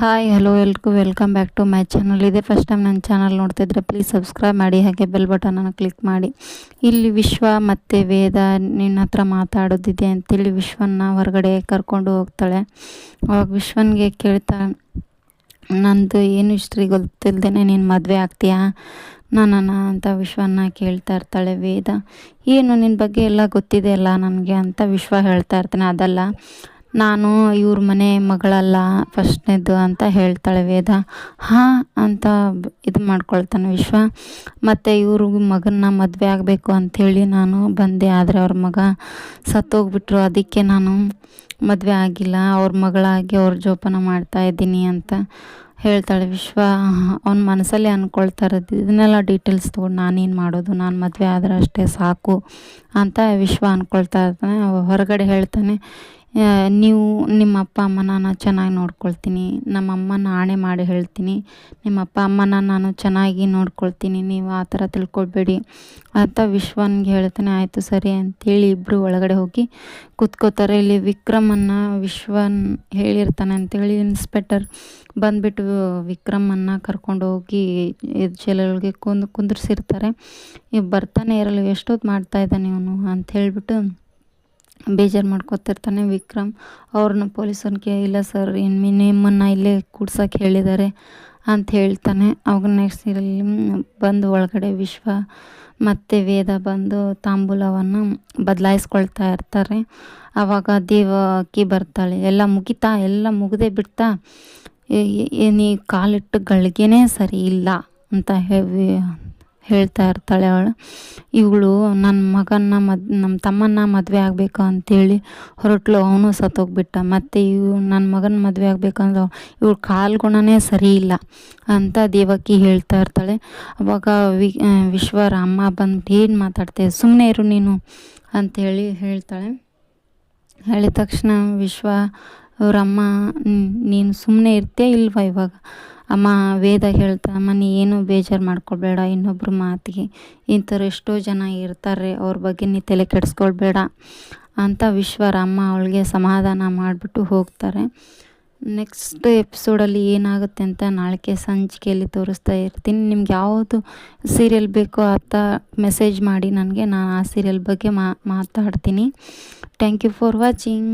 Hi hello ಎಲ್ರಿಗೂ welcome back to my channel ಇದೆ first time ನನ್ನ ಚಾನಲ್ ನೋಡ್ತಿದ್ರೆ ಪ್ಲೀಸ್ ಸಬ್ಸ್ಕ್ರೈಬ್ ಮಾಡಿ, ಹಾಗೆ ಬೆಲ್ ಬಟನನ್ನು ಕ್ಲಿಕ್ ಮಾಡಿ. ಇಲ್ಲಿ ವಿಶ್ವ ಮತ್ತು ವೇದ ನಿನ್ನ ಹತ್ರ ಮಾತಾಡೋದಿದೆ ಅಂತೇಳಿ ವಿಶ್ವನ ಹೊರಗಡೆ ಕರ್ಕೊಂಡು ಹೋಗ್ತಾಳೆ. ಅವಾಗ ವಿಶ್ವನಿಗೆ ಕೇಳ್ತಾಳೆ ನಂದು ಏನು ಹಿಸ್ಟ್ರಿ ಗೊತ್ತಿಲ್ಲದೇ ನೀನು ಮದುವೆ ಆಗ್ತೀಯಾ? ನನ್ನನ್ನು ಅಂತ ವಿಶ್ವನ ಕೇಳ್ತಾ ಇರ್ತಾಳೆ ವೇದ. ಏನು ನಿನ್ನ ಬಗ್ಗೆ ಎಲ್ಲ ಗೊತ್ತಿದೆ ಅಲ್ಲ ನನಗೆ? ಅಂತ ವಿಶ್ವ ಹೇಳ್ತಾ ಇರ್ತಾನೆ. ಅದಲ್ಲ ನಾನು ಇವ್ರ ಮನೆ ಮಗಳಲ್ಲ, ಫಸ್ಟ್ನೇದು ಅಂತ ಹೇಳ್ತಾಳೆ ವೇದ. ಹಾಂ, ಅಂತ ಇದು ಮಾಡ್ಕೊಳ್ತಾನೆ ವಿಶ್ವ. ಮತ್ತು ಇವ್ರ ಮಗನ ಮದುವೆ ಆಗಬೇಕು ಅಂಥೇಳಿ ನಾನು ಬಂದೆ, ಆದರೆ ಅವ್ರ ಮಗ ಸತ್ತೋಗ್ಬಿಟ್ರು. ಅದಕ್ಕೆ ನಾನು ಮದುವೆ ಆಗಿಲ್ಲ, ಅವ್ರ ಮಗಳಾಗಿ ಅವ್ರ ಜೋಪಾನ ಮಾಡ್ತಾ ಇದ್ದೀನಿ ಅಂತ ಹೇಳ್ತಾಳೆ ವಿಶ್ವ. ಅವ್ನ ಮನಸ್ಸಲ್ಲೇ ಅಂದ್ಕೊಳ್ತಾ ಇರೋದು, ಇದನ್ನೆಲ್ಲ ಡೀಟೇಲ್ಸ್ ತೊಗೊಂಡು ನಾನೇನು ಮಾಡೋದು? ನಾನು ಮದುವೆ ಆದರೆ ಅಷ್ಟೇ ಸಾಕು ಅಂತ ವಿಶ್ವ ಅಂದ್ಕೊಳ್ತಾ ಇರ್ತಾನೆ. ಹೊರಗಡೆ ಹೇಳ್ತಾನೆ ನೀವು ನಿಮ್ಮ ಅಪ್ಪ ಅಮ್ಮನ ನಾನು ಚೆನ್ನಾಗಿ ನೋಡ್ಕೊಳ್ತೀನಿ. ನಮ್ಮ ಅಮ್ಮ ಆಣೆ ಮಾಡಿ ಹೇಳ್ತೀನಿ. ನಿಮ್ಮ ಅಪ್ಪ ಅಮ್ಮನ ನಾನು ಚೆನ್ನಾಗಿ ನೋಡ್ಕೊಳ್ತೀನಿ. ನೀವು ಆ ಥರ ತಿಳ್ಕೊಳ್ಬೇಡಿ. ಅಂತ ವಿಶ್ವನ್ಗೆ ಹೇಳ್ತಾನೆ, ಆಯಿತು ಸರಿ ಅಂತೇಳಿ ಇಬ್ಬರು ಒಳಗಡೆ ಹೋಗಿ ಕೂತ್ಕೋತಾರೆ. ಇಲ್ಲಿ ವಿಕ್ರಮನ್ನು ವಿಶ್ವನ್ ಹೇಳಿರ್ತಾನೆ ಅಂತೇಳಿ ಇನ್ಸ್ಪೆಕ್ಟರ್ ಬಂದುಬಿಟ್ಟು ವಿಕ್ರಮನ್ನು ಕರ್ಕೊಂಡು ಹೋಗಿ ಜೈಲೊಳಗೆ ಕುಂದ್, ಕುಂದಿರ್ಸಿರ್ತಾರೆ. ಈಗ ಬರ್ತಾನೆ ಇರಲ್ಲ, ಎಷ್ಟೊತ್ತು ಮಾಡ್ತಾ ಇದ್ದಾನೆ ಇವನು ಅಂತ ಹೇಳಿಬಿಟ್ಟು ಬೇಜಾರು ಮಾಡ್ಕೊತಿರ್ತಾನೆ ವಿಕ್ರಮ್. ಅವ್ರನ್ನ ಪೊಲೀಸರಿಗೆ ಇಲ್ಲ ಸರ್ ಇನ್ನು ನಿಮ್ಮನ್ನು ಇಲ್ಲೇ ಕೂಡ್ಸೋಕೆ ಹೇಳಿದ್ದಾರೆ ಅಂತ ಹೇಳ್ತಾನೆ. ಅವಾಗ ನೆಕ್ಸ್ಟ್ ಇಲ್ಲಿ ಬಂದು ಒಳಗಡೆ ವಿಶ್ವ ಮತ್ತು ವೇದ ಬಂದು ತಾಂಬೂಲವನ್ನು ಬದಲಾಯಿಸ್ಕೊಳ್ತಾ ಇರ್ತಾರೆ. ಆವಾಗ ದೇವಕಿ ಬರ್ತಾಳೆ. ಎಲ್ಲ ಮುಗಿತಾ, ಎಲ್ಲ ಮುಗದೆ ಬಿಡ್ತಾ ನೀ ಕಾಲಿಟ್ಟು ಗಳಿಗೆನೇ ಸರಿ ಇಲ್ಲ ಅಂತ ಹೇಳಿ ಹೇಳ್ತಾ ಇರ್ತಾಳೆ ಅವಳು. ಇವಳು ನನ್ನ ಮಗನ್ನ ಮದ್ ನಮ್ಮ ತಮ್ಮನ್ನ ಮದುವೆ ಆಗಬೇಕು ಅಂತೇಳಿ ಹೊರಟ್ಲು. ಅವನು ಸತ್ತೋಗ್ಬಿಟ್ಟ. ಮತ್ತು ಇವು ನನ್ನ ಮಗನ ಮದುವೆ ಆಗಬೇಕಂದ್ರೆ ಇವಳು ಕಾಲು ಗುಣನೇ ಸರಿ ಇಲ್ಲ ಅಂತ ದೇವಕಿ ಹೇಳ್ತಾ ಇರ್ತಾಳೆ. ಅವಾಗ ವಿ ವಿಶ್ವರ ಅಮ್ಮ ಬಂದು ಏನು ಮಾತಾಡ್ತೆ? ಸುಮ್ಮನೆ ಇರು ನೀನು ಅಂಥೇಳಿ ಹೇಳ್ತಾಳೆ. ಹೇಳಿದ ತಕ್ಷಣ ವಿಶ್ವ ಅವರಮ್ಮ ನೀನು ಸುಮ್ಮನೆ ಇರ್ತೀಯ ಇಲ್ವಾ ಇವಾಗ? ಅಮ್ಮ ವೇದ ಹೇಳ್ತಾ ಅಮ್ಮ ನೀ ಏನು ಬೇಜಾರು ಮಾಡ್ಕೊಳ್ಬೇಡ, ಇನ್ನೊಬ್ರ ಮಾತಿಗೆ. ಇಂಥವ್ರು ಎಷ್ಟೋ ಜನ ಇರ್ತಾರೆ, ಅವ್ರ ಬಗ್ಗೆ ನೀ ತಲೆ ಕೆಡಿಸ್ಕೊಳ್ಬೇಡ ಅಂತ ವಿಶ್ವರಮ್ಮ ಅವಳಿಗೆ ಸಮಾಧಾನ ಮಾಡಿಬಿಟ್ಟು ಹೋಗ್ತಾರೆ. ನೆಕ್ಸ್ಟ್ ಎಪಿಸೋಡಲ್ಲಿ ಏನಾಗುತ್ತೆ ಅಂತ ನಾಳೆಗೆ ಸಂಚಿಕೆಯಲ್ಲಿ ತೋರಿಸ್ತಾ ಇರ್ತೀನಿ. ನಿಮ್ಗೆ ಯಾವುದು ಸೀರಿಯಲ್ ಬೇಕೋ ಅಂತ ಮೆಸೇಜ್ ಮಾಡಿ ನನಗೆ. ನಾನು ಆ ಸೀರಿಯಲ್ ಬಗ್ಗೆ ಮಾತಾಡ್ತೀನಿ. Thank you for watching.